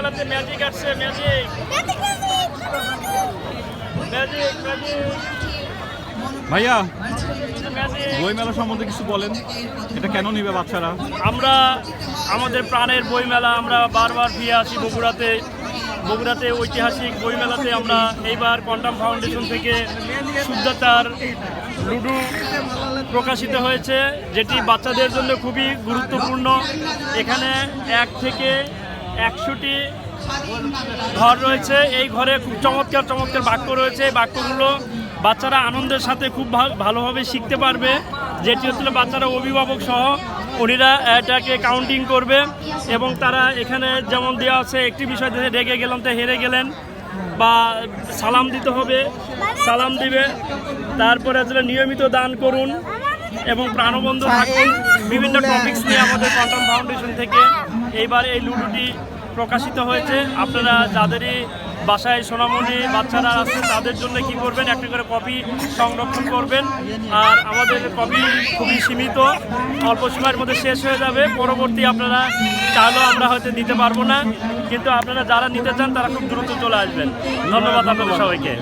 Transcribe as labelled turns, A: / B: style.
A: মেলাতে ম্যাজিক আসছে magic. Magic magic.
B: ভাইয়া বই মেলা সম্বন্ধে কিছু বলেন। এটা কেন নিবে বাচ্চারা?
A: আমরা আমাদের প্রাণের বইমেলা আমরা বারবার ফিরে আসি বগুড়াতে। বগুড়াতে ঐতিহাসিক বইমেলাতে আমরা এইবার কোয়ান্টাম ফাউন্ডেশন থেকে শুদ্ধতার লুডু প্রকাশিত হয়েছে যেটি বাচ্চাদের জন্য খুবই গুরুত্বপূর্ণ। এখানে এক থেকে একশোটি ঘর রয়েছে। এই ঘরে খুব চমৎকার চমৎকার বাক্য রয়েছে। এই বাক্যগুলো বাচ্চারা আনন্দের সাথে খুব ভালোভাবে শিখতে পারবে। যেটি হচ্ছিল বাচ্চারা অভিভাবক সহ উনিরা এটাকে কাউন্টিং করবে এবং তারা এখানে যেমন দেওয়া আছে, একটি বিষয় রেগে গেলাম তো হেরে গেলেন বা সালাম দিতে হবে, সালাম দিবে। তারপরে আসলে নিয়মিত দান করুন এবং প্রাণবন্ধ থাকুন। বিভিন্ন টপিক্স নিয়ে আমাদের কোয়ান্টাম ফাউন্ডেশন থেকে এইবার এই লুডুটি প্রকাশিত হয়েছে। আপনারা যাদেরই বাসায় সোনামণি বাচ্চারা আছে, তাদের জন্য কি করবেন? একটা করে কপি সংরক্ষণ করবেন। আর আমাদের কপি খুবই সীমিত। অল্প সময়ের মধ্যে শেষ হয়ে যাবে। পরবর্তী আপনারা চাইলেও আমরা হয়তো দিতে পারব না। কিন্তু আপনারা যারা নিতে চান, তারা খুব দ্রুত চলে আসবেন। ধন্যবাদ আপনাদের সবাইকে।